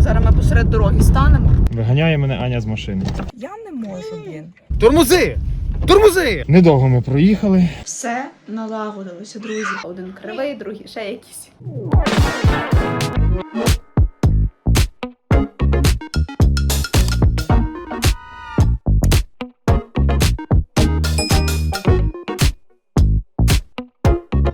Зараз ми посеред дороги станемо. Виганяє мене Аня з машини. Я не можу, блін. Тормози! Тормози! Недовго ми проїхали. Все налагодилося, друзі. Один кривий, другий ще якийсь.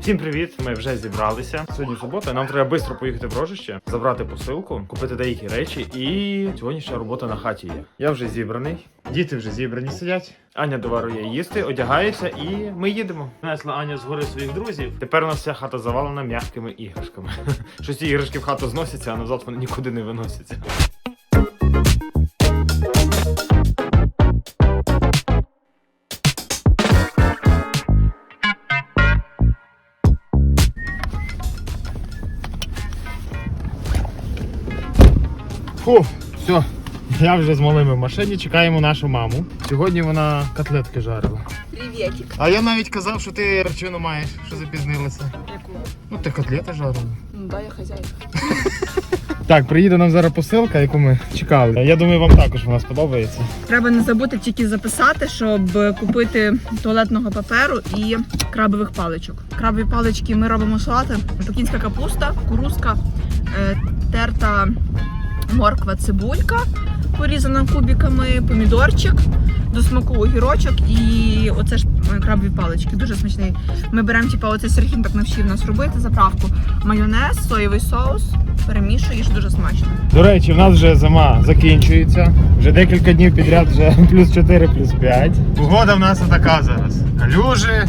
Всім привіт! Ми вже зібралися. Сьогодні субота. Нам треба швидко поїхати в рожище, забрати посилку, купити деякі речі. І сьогодні ще робота на хаті є. Я вже зібраний. Діти вже зібрані сидять. Аня доварує їсти, одягається, і ми їдемо. Принесла Аня з гори своїх друзів. Тепер у нас вся хата завалена м'якими іграшками. Щось ці іграшки в хату зносяться, а назад вони нікуди не виносяться. Фу, все. Я вже з малими в машині, чекаємо нашу маму. Сьогодні вона котлетки жарила. Привітик. А я навіть казав, що ти причину маєш, що запізнилася. Яку? Ну ти котлети жарила. Ну да, я хазяйка. Так, приїде нам зараз посилка, яку ми чекали. Я думаю, вам також вона сподобається. Треба не забути тільки записати, щоб купити туалетного паперу і крабових паличок. Крабові палички ми робимо салати. Пекінська капуста, кукурузка, е, терта морква, цибулька, порізана кубиками, помідорчик, до смаку огірочок і оце ж е, крабові палички. Дуже смачний. Ми беремо, типу, оцей Сергій так навчив нас робити заправку. Майонез, соєвий соус, перемішуєш, дуже смачно. До речі, в нас вже зима закінчується. Вже декілька днів підряд вже плюс 4, плюс 5. Погода в нас така зараз. Калюжі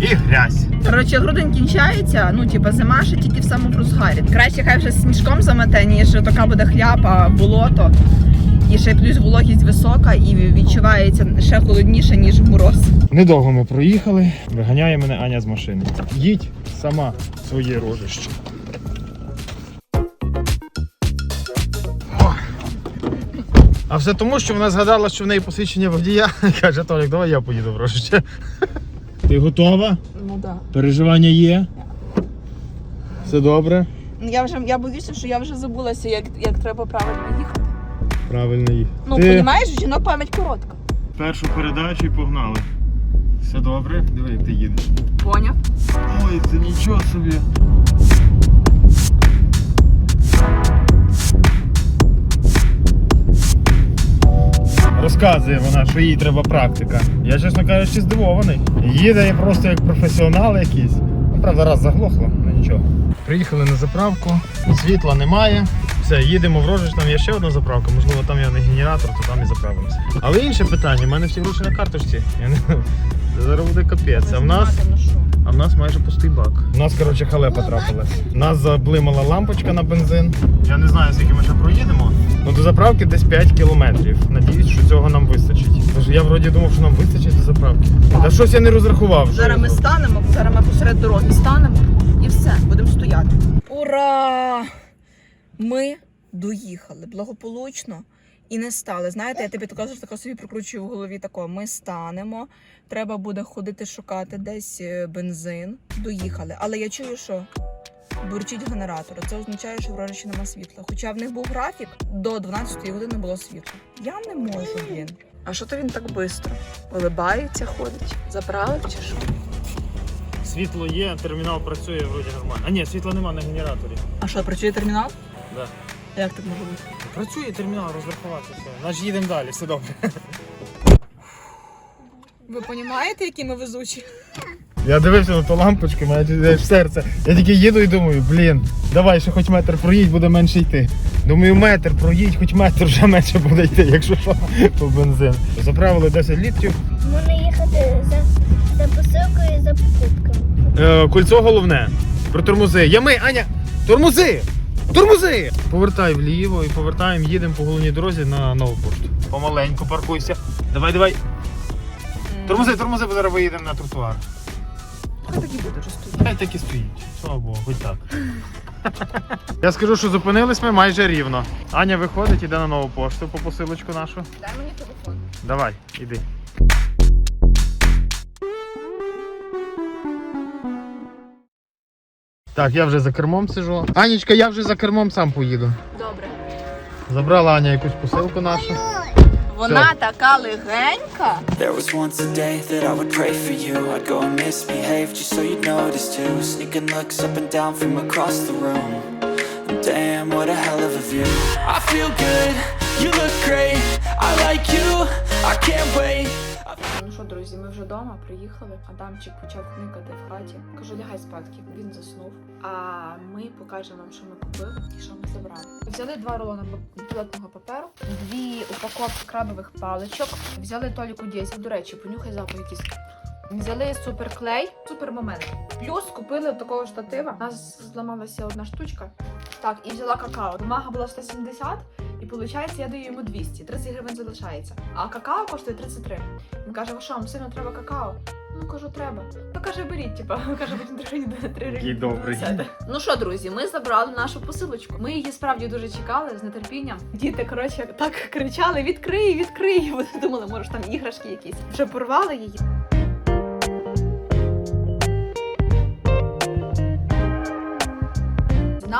і грязь. Коротше, грудень кінчається, ну типа зима ще тільки в самому розгарі. Краще хай вже сніжком замете, ніж така буде хляпа, болото. І ще плюс вологість висока і відчувається ще холодніше, ніж в мороз. Недовго ми проїхали. Виганяє мене Аня з машини. Їдь сама в своє рожище. А все тому, що вона згадала, що в неї посвідчення водія. Каже, Толік, давай я поїду в рожище. Ти готова? Ну да. Переживання є. Все добре? Я вже я боюся, що я вже забулася, як, як треба правильно їхати. Правильно їхати. Ну, розумієш, жінок пам'ять коротка. першу передачу і погнали. Все добре? Диви, як ти їдеш. Поняв? Ой, це нічого собі. Розказує вона, що їй треба практика. Я, чесно кажучи, здивований. Їде просто як професіонал якийсь. Ну, правда, раз заглохло, ну нічого. Приїхали на заправку, світла немає. Все, їдемо в Рожич, там є ще одна заправка, можливо, там є не генератор, то там і заправимося. Але інше питання, в мене всі гроші на карточці. Я не... Зараз буде капець. А в нас. А в нас майже пустий бак. У нас, коротше, халепа трапилась. Нас заблимала лампочка на бензин. Я не знаю, скільки ми ще проїдемо. Ну до заправки десь 5 кілометрів. Надіюсь, що цього нам вистачить. Тож я вроді думав, що нам вистачить до заправки. Та щось я не розрахував. що Зараз ми станемо, зараз ми посеред дороги станемо і все, будемо стояти. Ура! Ми доїхали благополучно і не стали. Знаєте, я тобі тако, тако собі прокручую в голові тако. Ми станемо, треба буде ходити шукати десь е, бензин. Доїхали. Але я чую, що бурчить генератор. Це означає, що в Рожичі нема світла. Хоча в них був графік, до 12 години було світло. Я не можу, блін. А що то він так швидко? Улибається, ходить. Заправив чи що? Світло є, термінал працює вроді нормально. А ні, світла нема на генераторі. А що, працює термінал? Да. Як так може бути? Працює термінал, розрахувати все. Значить їдемо далі, все добре. Ви розумієте, які ми везучі? Я дивився на ту лампочку, мене в серце. Я тільки їду і думаю, блін, давай, ще хоч метр проїдь, буде менше йти. Думаю, метр проїдь, хоч метр вже менше буде йти, якщо що, по бензин. Заправили 10 літрів. Можна їхати за, за посилкою і за покупками. Е, кольцо головне. Про тормози. Ями, Аня! Тормози! Тормози! Повертай вліво і повертаємо, їдемо по головній дорозі на нову пошту. Помаленьку паркуйся. Давай, давай. Тормози, тормози, бо зараз виїдемо на тротуар. Хай так і буде вже стоїть. Хай так і стоїть. Слава Богу, хоч так. Я скажу, що зупинились ми майже рівно. Аня виходить, іде на нову пошту по посилочку нашу. Дай мені телефон. Давай, іди. Так, я вже за кермом сижу. Анічка, я вже за кермом сам поїду. Добре. Забрала Аня якусь посилку нашу. Вона така легенька. There was once a day that I would pray for you. I'd go and misbehave just so you'd notice too. Sneaking looks up and down from across the room. And damn, what a hell of a view. I feel good, you look great. I like you, I can't wait. Друзі, ми вже вдома приїхали. Адамчик почав хникати в хаті. Кажу, лягай спадки. Він заснув. А ми покажемо вам, що ми купили і що ми забрали. Взяли два рулони б- туалетного паперу, дві упаковки крабових паличок. Взяли Толіку 10. До речі, понюхай запах якийсь. Взяли суперклей, супер момент. Плюс купили такого штатива. У нас зламалася одна штучка. Так, і взяла какао. Бумага була 170, і виходить, я даю йому 200. 30 гривень залишається. А какао коштує 33. Він каже, що, вам сильно треба какао? Ну кажу, треба. То каже, беріть, типа, каже, потім 3 гривні 3 гривні. Добрий. Ну що, друзі, ми забрали нашу посилочку. Ми її справді дуже чекали з нетерпінням. Діти, коротше, так кричали: відкрий, відкрий. Вони думали, може там іграшки якісь. Вже порвали її.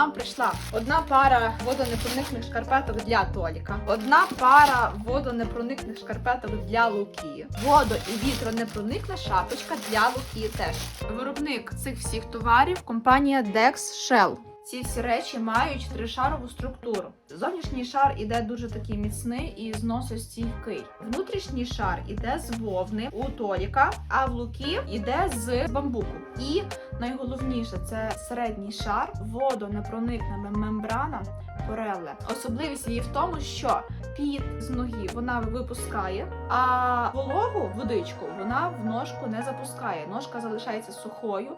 Нам прийшла одна пара водонепроникних шкарпеток для Толіка, одна пара водонепроникних шкарпеток для Луки, водо і вітронепроникна шапочка для Луки теж. Виробник цих всіх товарів компанія Dex Shell. Ці всі речі мають тришарову структуру. Зовнішній шар іде дуже такий міцний і зносостійкий. Внутрішній шар іде з вовни у Толіка, а в Луки іде з бамбуку. І найголовніше це середній шар, водонепроникна мембрана Пореле. Особливість її в тому, що під з ноги вона випускає, а вологу водичку вона в ножку не запускає. Ножка залишається сухою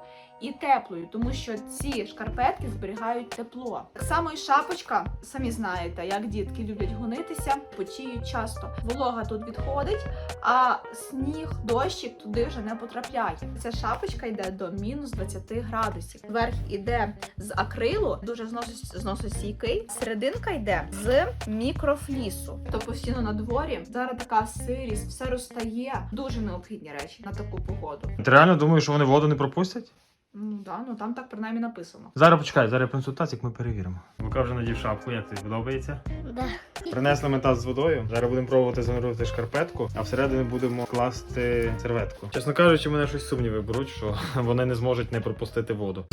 і теплою, тому що ці шкарпетки зберігають тепло. Так само і шапочка, самі знаєте, як дітки люблять гонитися, потіють часто. Волога тут відходить, а сніг, дощик туди вже не потрапляє. Ця шапочка йде до мінус 20 градусів. Верх іде з акрилу, дуже зносос- зносостійкий. Серединка йде з мікрофлісу. То постійно на дворі. Зараз така сирість, все розтає. Дуже необхідні речі на таку погоду. Ти реально думаєш, що вони воду не пропустять? Ну да, ну там так принаймні написано. Зараз почекай, зараз консультацію, ми перевіримо. Лука вже надів шапку, як тобі подобається? Да. Принесли ми таз з водою. Зараз будемо пробувати занурювати шкарпетку, а всередину будемо класти серветку. Чесно кажучи, мене щось сумніви беруть, що вони не зможуть не пропустити воду.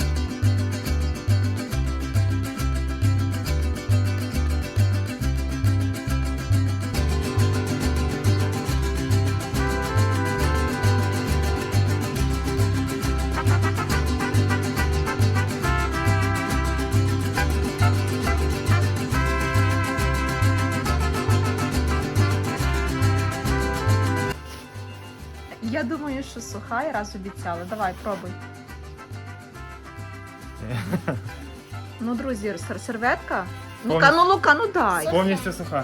Що суха, я раз обіцяла. Давай, пробуй. Ну, друзі, сер- серветка. Ну, Повністю. ну Лука, ну дай. Повністю суха.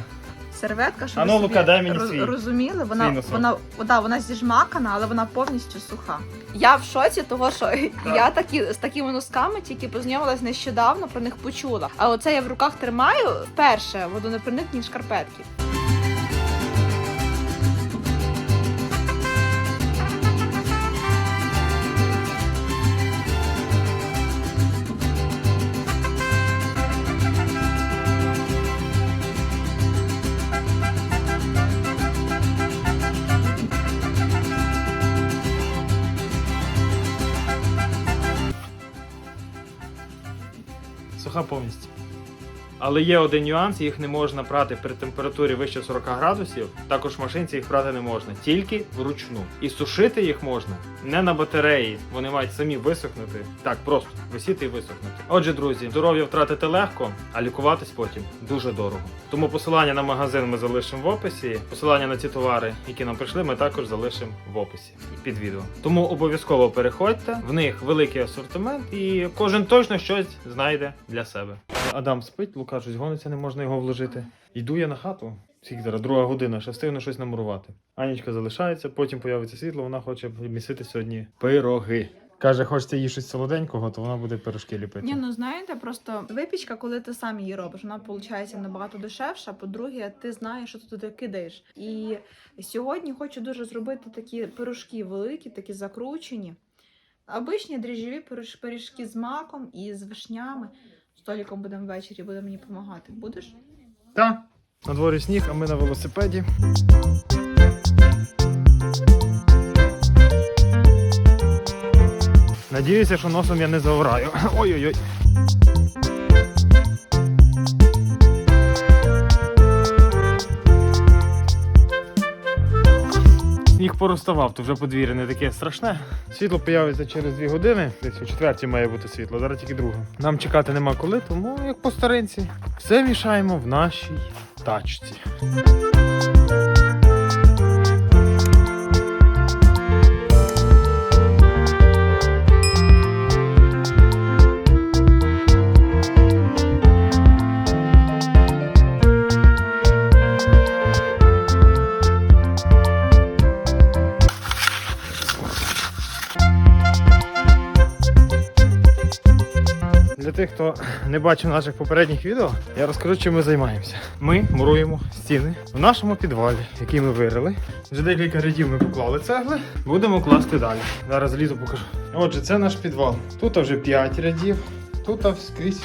Серветка, щоб А ну, ви собі Лука, дай мені роз- свій. розуміли, Свій вона, носок. вона, да, вона зіжмакана, але вона повністю суха. Я в шоці, того що я такі з такими носками тільки познайомилась нещодавно, про них почула. А оце я в руках тримаю вперше водонепроникні шкарпетки. Але є один нюанс, їх не можна прати при температурі вище 40 градусів. Також в машинці їх прати не можна, тільки вручну. І сушити їх можна не на батареї, вони мають самі висохнути. Так, просто висіти і висохнути. Отже, друзі, здоров'я втратити легко, а лікуватись потім дуже дорого. Тому посилання на магазин ми залишимо в описі. Посилання на ці товари, які нам прийшли, ми також залишимо в описі під відео. Тому обов'язково переходьте. В них великий асортимент, і кожен точно щось знайде для себе. Адам спить, Лука щось гониться, не можна його вложити. Йду я на хату. Скільки зараз? Друга година, ще встигну щось намурувати. Анічка залишається, потім появиться світло, вона хоче місити сьогодні пироги. Каже, хочеться їй щось солоденького, то вона буде пирожки ліпити. Ні, ну знаєте, просто випічка, коли ти сам її робиш, вона виходить набагато дешевша. По-друге, ти знаєш, що ти туди кидаєш. І сьогодні хочу дуже зробити такі пирожки великі, такі закручені. Обичні дріжджові пиріж- пиріжки з маком і з вишнями. З Толіком будемо ввечері, буде мені допомагати. Будеш? Так. На дворі сніг, а ми на велосипеді. Надіюся, що носом я не заораю. Ой-ой-ой. Сніг пороставав, то вже подвір'я не таке страшне. Світло появиться через 2 години, десь о четвертій має бути світло, зараз тільки друга. Нам чекати нема коли, тому як по старинці. Все мішаємо в нашій тачці. Тих, хто не бачив наших попередніх відео, я розкажу, чим ми займаємося. Ми муруємо стіни в нашому підвалі, який ми вирили. Вже декілька рядів ми поклали цегли. Будемо класти далі. Зараз лізу покажу. Отже, це наш підвал. Тут вже 5 рядів, тут скрізь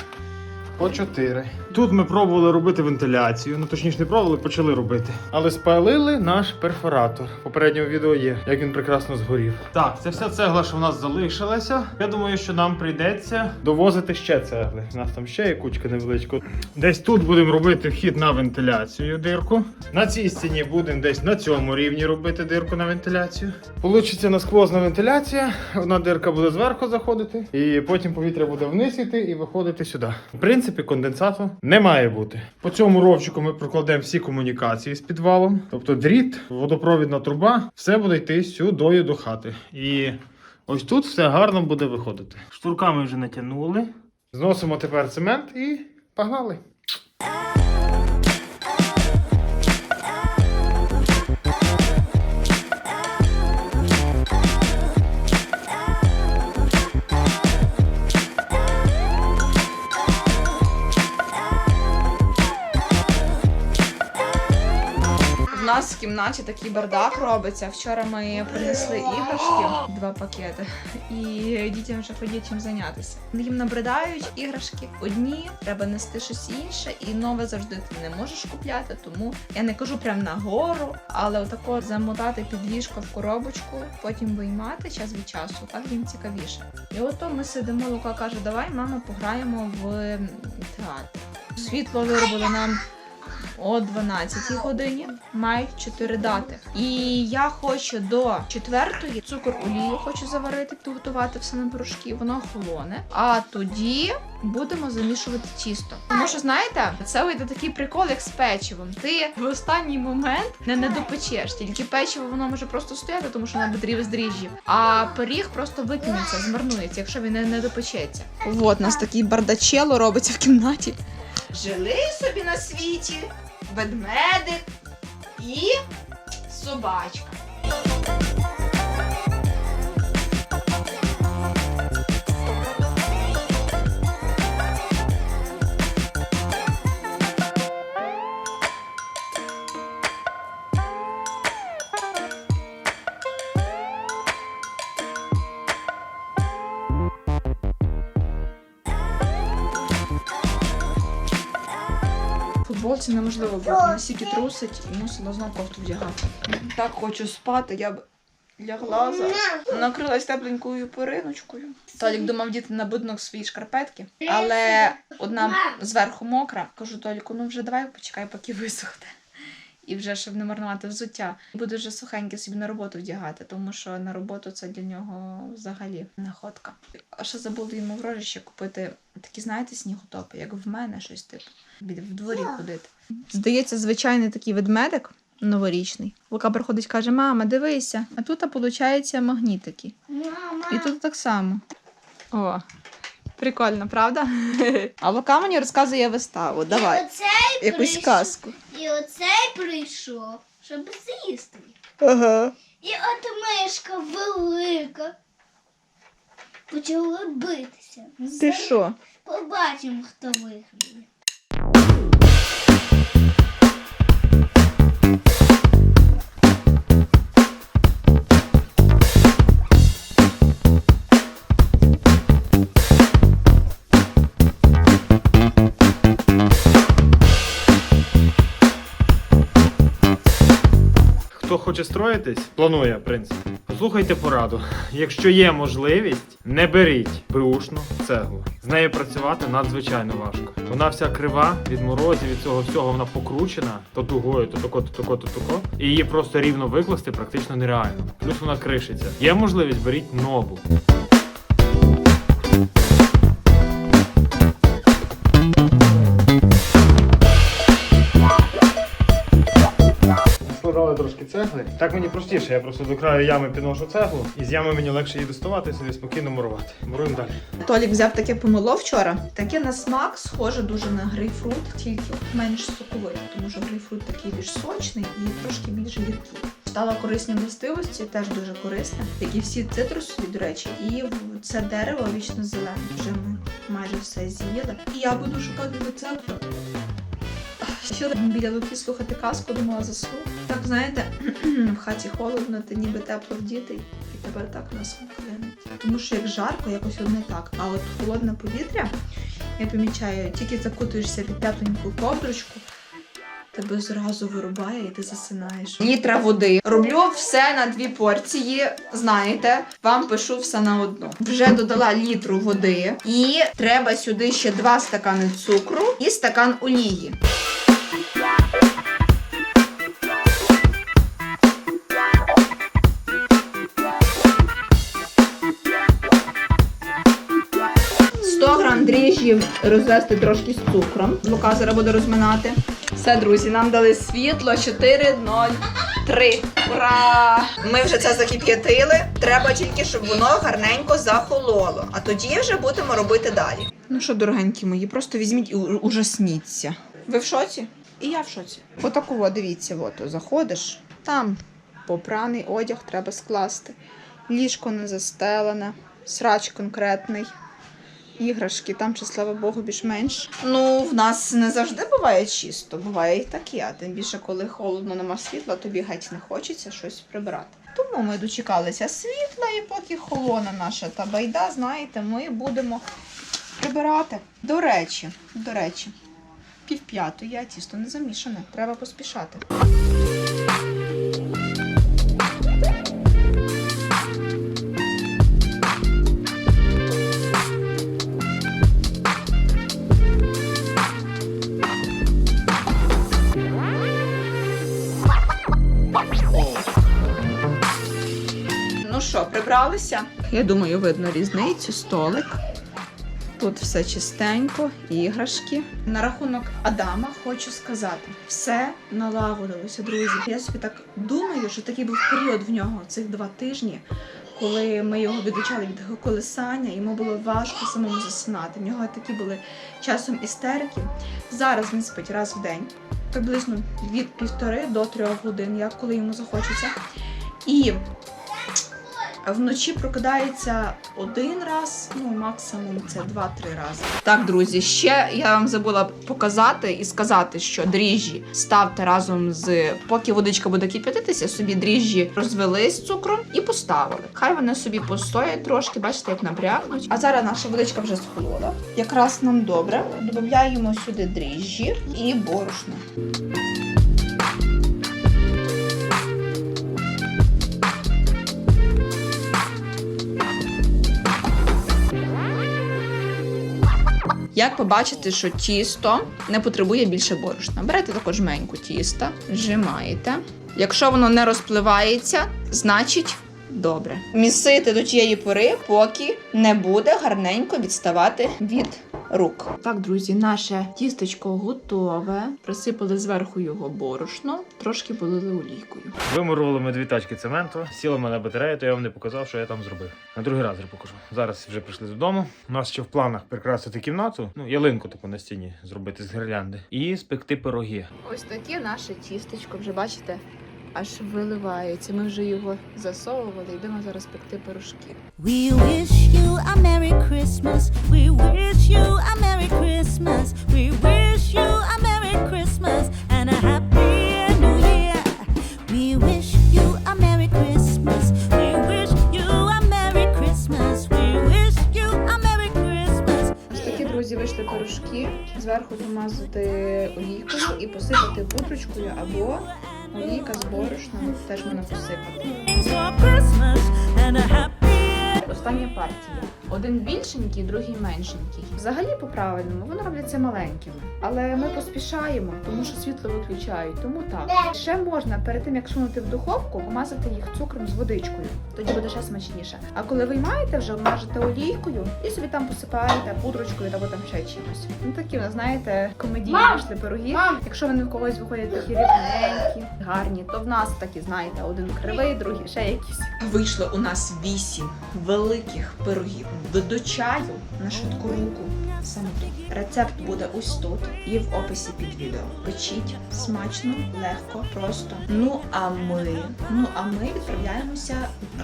по 4. Тут ми пробували робити вентиляцію. Ну точніше не пробували, почали робити. Але спалили наш перфоратор. В попередньому відео є, як він прекрасно згорів. Так, це вся цегла, що в нас залишилася. Я думаю, що нам прийдеться довозити ще цегли. У нас там ще є кучка невеличка. Десь тут будемо робити вхід на вентиляцію дирку. На цій стіні будемо десь на цьому рівні робити дирку на вентиляцію. Получиться насквозна вентиляція. Одна дирка буде зверху заходити, і потім повітря буде вниз іти і виходити сюди. В принципі, конденсату не має бути. По цьому ровчику ми прокладемо всі комунікації з підвалом, тобто дріт, водопровідна труба, все буде йти сюдою до хати. І ось тут все гарно буде виходити. Штурками вже натягнули. Зносимо тепер цемент і погнали. В кімнаті такий бардак робиться. Вчора ми принесли іграшки, два пакети, і дітям вже є чим зайнятися. Їм набридають іграшки одні, треба нести щось інше, і нове завжди ти не можеш купляти. Тому я не кажу прям на гору, але отако замотати під ліжко в коробочку, потім виймати час від часу. Так їм цікавіше. І ото ми сидимо. Лука каже: Давай, мама, пограємо в театр. Світло виробили нам о 12 годині мають 4 дати. І я хочу до четвертої цукор олію хочу заварити, підготувати все на порошки, воно охолоне. А тоді будемо замішувати тісто. Тому що знаєте, це вийде такий прикол, як з печивом. Ти в останній момент не, не допечеш, тільки печиво воно може просто стояти, тому що на дрів з дріжджів. А пиріг просто викинеться, змарнується, якщо він не допечеться. От нас такий бардачело робиться в кімнаті. Жили собі на світі ведмедик і собачка. Футболці неможливо бути, настільки трусить і мусила знову кофту вдягати. Так хочу спати, я б лягла за накрилась тепленькою периночкою. Толік думав діти на будинок свої шкарпетки, але одна зверху мокра. Кажу Толіку, ну вже давай почекай, поки висохне. І вже щоб не марнувати взуття. Буду вже сухеньке собі на роботу вдягати, тому що на роботу це для нього взагалі находка. А ще забули йому в рожище купити такі, знаєте, сніготопи, як в мене щось типу. В дворі ходити. Здається, звичайний такий ведмедик новорічний. Лука приходить, каже: Мама, дивися, а тут, виходить, магнітики. Мама, І тут так само. О, прикольно, правда? А Лука мені розказує виставу. Давай. оцей Якусь прийшов, казку. І оцей прийшов, щоб з'їсти. Ага. І от мишка велика. Почали битися. Ти що? Побачимо, хто виграє. Хто строїтись, планує, в принципі. Послухайте пораду. Якщо є можливість, не беріть беушну цеглу. З нею працювати надзвичайно важко. Вона вся крива від морозів, від цього всього вона покручена, то тугою, то тако, то тако, то тако. І її просто рівно викласти практично нереально. Плюс вона кришиться. Є можливість, беріть нову. Цегли. Так мені простіше, я просто до краю ями підношу цеглу, і з ями мені легше її доставати і собі спокійно мурувати. Муруємо далі. Толік взяв таке помило вчора. Таке на смак схоже дуже на грейпфрут, тільки менш соковите, тому що грейпфрут такий більш сочний і трошки більш гіркий. Читала корисні властивості, теж дуже корисне, як і всі цитрусові, до речі, і в- це дерево вічно зелене. Вже ми майже все з'їли. І я буду шукати рецепт. Сіла біля луки слухати казку, думала засну. Так знаєте, в хаті холодно, ти ніби тепло вдітий, і тепер так на сон клинить. Тому що як жарко, якось одне так. А от холодне повітря, я помічаю, тільки закутуєшся під тепленьку ковдрочку, тебе зразу вирубає і ти засинаєш. Літра води. Роблю все на дві порції. Знаєте, вам пишу все на одну. Вже додала літру води, і треба сюди ще два стакани цукру і стакан олії. Дріжджів розвести трошки з цукром. Лука зараз буде розминати. Все, друзі, нам дали світло 4.03. Ура! Ми вже це закип'ятили. Треба тільки, щоб воно гарненько захололо. А тоді вже будемо робити далі. Ну що, дорогенькі мої, просто візьміть і ужасніться. Ви в шоці? І я в шоці. Отаку, от, дивіться, от, заходиш, там попраний одяг треба скласти. Ліжко не застелене, срач конкретний іграшки, там чи слава Богу, більш-менш. Ну, в нас не завжди буває чисто, буває і таке. А тим більше, коли холодно нема світла, тобі геть не хочеться щось прибирати. Тому ми дочекалися світла, і поки холоне наша та байда, знаєте, ми будемо прибирати. До речі, до речі, пів п'ятої, а тісто не замішане, треба поспішати. Прибралися? Я думаю, видно різницю, столик. Тут все чистенько, іграшки. На рахунок Адама хочу сказати, все налагодилося, друзі. Я собі так думаю, що такий був період в нього цих два тижні, коли ми його відлучали від колесання, йому було важко самому засинати. В нього такі були часом істерики. Зараз він спить раз в день, приблизно від півтори до трьох годин, як коли йому захочеться. І вночі прокидається один раз, ну максимум це два-три рази. Так, друзі, ще я вам забула показати і сказати, що дріжджі ставте разом з поки водичка буде кип'ятитися, собі дріжджі розвели з цукром і поставили. Хай вони собі постоять трошки, бачите, як набрякнуть. А зараз наша водичка вже схолола. Якраз нам добре. Додаємо сюди дріжджі і борошно. Як побачити, що тісто не потребує більше борошна. Берете також жменьку тіста, вжимаєте. Якщо воно не розпливається, значить добре. Місити до тієї пори, поки не буде гарненько відставати від рук. Так, друзі, наше тістечко готове. Присипали зверху його борошно, трошки полили олійкою. Вимурували ми дві тачки цементу, сіли ми на батарею, то я вам не показав, що я там зробив. На другий раз я покажу. Зараз вже прийшли додому. У нас ще в планах прикрасити кімнату, ну ялинку таку на стіні зробити з гірлянди і спекти пироги. Ось таке наше тістечко, вже бачите, аж виливається. Ми вже його засовували, йдемо зараз пекти пирожки. We wish you a Merry Christmas. We wish you a Merry Christmas. We wish you a Merry Christmas and a Happy New Year. We wish you a Merry Christmas. We wish you a Merry Christmas. We wish you a Merry Christmas. Ось такі, друзі, вийшли пирожки. Зверху помазати олійкою і посипати пудрочкою або Олійка з борошном теж можна посипати. Остання партія. Один більшенький, другий меншенький. Взагалі по-правильному вони робляться маленькими. Але ми поспішаємо, тому що світло виключають. Тому так. Ще можна перед тим як сунути в духовку, помазати їх цукром з водичкою. Тоді буде ще смачніше. А коли виймаєте, вже обмажете олійкою і собі там посипаєте пудрочкою або там ще чимось. Ну такі, ви знаєте, комедійні вийшли пироги. Якщо вони в когось виходять такі рівненькі, гарні, то в нас такі, знаєте, один кривий, другий ще якісь. Вийшло у нас вісім великих пирогів до чаю на швидку руку. Саме тут. Рецепт буде ось тут і в описі під відео. Печіть смачно, легко, просто. Ну а ми, ну а ми відправляємося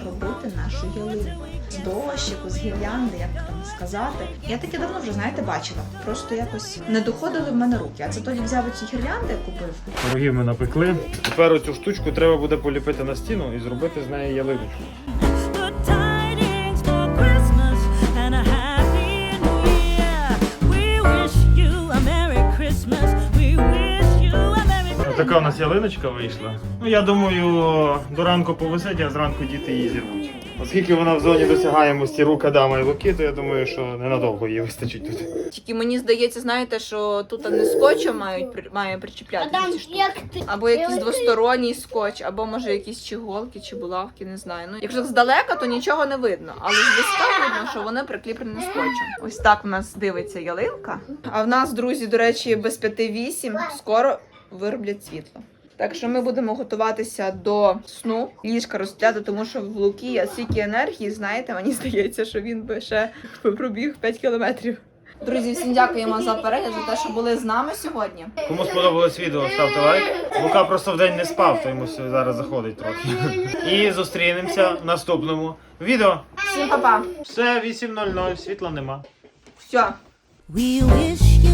робити нашу ялинку. З дощику, з гірлянди, як там сказати. Я таке давно вже знаєте бачила. Просто якось не доходили в мене руки. А це тоді взяв ці гірлянди, купив. Пирогів ми напекли. Тепер оцю штучку треба буде поліпити на стіну і зробити з неї ялиночку. Така у нас ялиночка вийшла. Ну я думаю, до ранку повисить, а зранку діти її зірвуть. Оскільки вона в зоні досягаємості рук Адама і Луки, то я думаю, що ненадовго її вистачить тут. Тільки мені здається, знаєте, що тут не скотчем мають має причіпляти Адам, ці штуки. як ти? Або якийсь двосторонній скотч, або може якісь чи голки, чи булавки, не знаю. Ну, якщо здалека, то нічого не видно, але зблизька видно, що вони прикріплені скотчем. Ось так в нас дивиться ялинка. А в нас, друзі, до речі, без п'яти вісім скоро вироблять світло. Так що ми будемо готуватися до сну, ліжка розстріляти, тому що в Луки є стільки енергії, знаєте, мені здається, що він би ще пробіг 5 кілометрів. Друзі, всім дякуємо за перегляд, за те, що були з нами сьогодні. Кому сподобалось відео, ставте лайк. Лука просто в день не спав, то йому зараз заходить трохи. І зустрінемося в наступному відео. Всім па-па! Все 8.00, світла нема. Все.